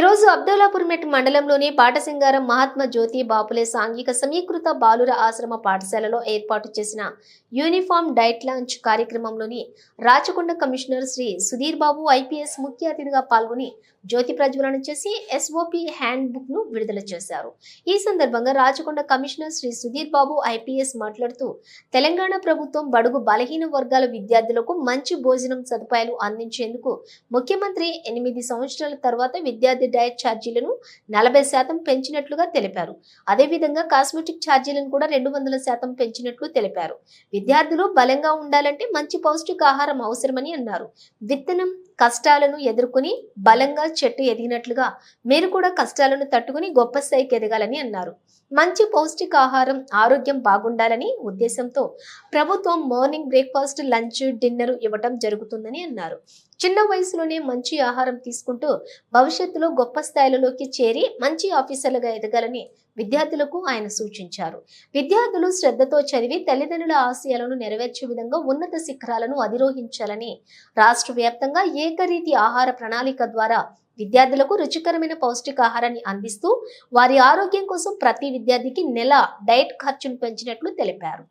ఈ రోజు అబ్దుల్లాపూర్మెట్ మండలంలోని పాటసింగారం మహాత్మా జ్యోతి బాపులే సాంఘిక సమీకృత బాలుర ఆశ్రమ పాఠశాలలో ఏర్పాటు చేసిన యూనిఫామ్ డైట్ లాంచ్ కార్యక్రమంలోని రాచకొండ కమిషనర్ శ్రీ సుధీర్ బాబు ఐపీఎస్ ముఖ్య అతిథిగా పాల్గొని జ్యోతి ప్రజ్వలన చేసి ఎస్ఓపి హ్యాండ్ బుక్ను విడుదల చేశారు. ఈ సందర్భంగా రాచకొండ కమిషనర్ శ్రీ సుధీర్ బాబు ఐపీఎస్ మాట్లాడుతూ తెలంగాణ ప్రభుత్వం బడుగు బలహీన వర్గాల విద్యార్థులకు మంచి భోజనం సదుపాయాలు అందించేందుకు ముఖ్యమంత్రి ఎనిమిది సంవత్సరాల తర్వాత విద్యార్థి డయట్ ఛార్జీలను నలభై శాతం పెంచినట్లుగా తెలిపారు. అదేవిధంగా కాస్మెటిక్ ఛార్జీలను కూడా రెండు వందల శాతం పెంచినట్లు తెలిపారు. విద్యార్థులు బలంగా ఉండాలంటే మంచి పౌష్టికాహారం అవసరమని అన్నారు. విత్తనం కష్టాలను ఎదుర్కొని బలంగా చెట్టు ఎదిగినట్లుగా మీరు కూడా కష్టాలను తట్టుకుని గొప్ప స్థాయికి ఎదగాలని అన్నారు. మంచి పౌష్టికాహారం ఆరోగ్యం బాగుండాలని ఉద్దేశంతో ప్రభుత్వం మార్నింగ్ బ్రేక్ఫాస్ట్ లంచ్ డిన్నర్ ఇవ్వటం జరుగుతుందని అన్నారు. చిన్న వయసులోనే మంచి ఆహారం తీసుకుంటూ భవిష్యత్తులో గొప్ప స్థాయిలలోకి చేరి మంచి ఆఫీసర్లుగా ఎదగాలని విద్యార్థులకు ఆయన సూచించారు. విద్యార్థులు శ్రద్ధతో చదివి తల్లిదండ్రుల ఆశయాలను నెరవేర్చే విధంగా ఉన్నత శిఖరాలను అధిరోహించాలని రాష్ట్ర వ్యాప్తంగా ఏ ఏకరీతి ఆహార ప్రణాళిక ద్వారా విద్యార్థులకు రుచికరమైన పౌష్టికాహారాన్ని అందిస్తూ వారి ఆరోగ్యం కోసం ప్రతి విద్యార్థికి నెల డైట్ ఖర్చును పెంచినట్లు తెలిపారు.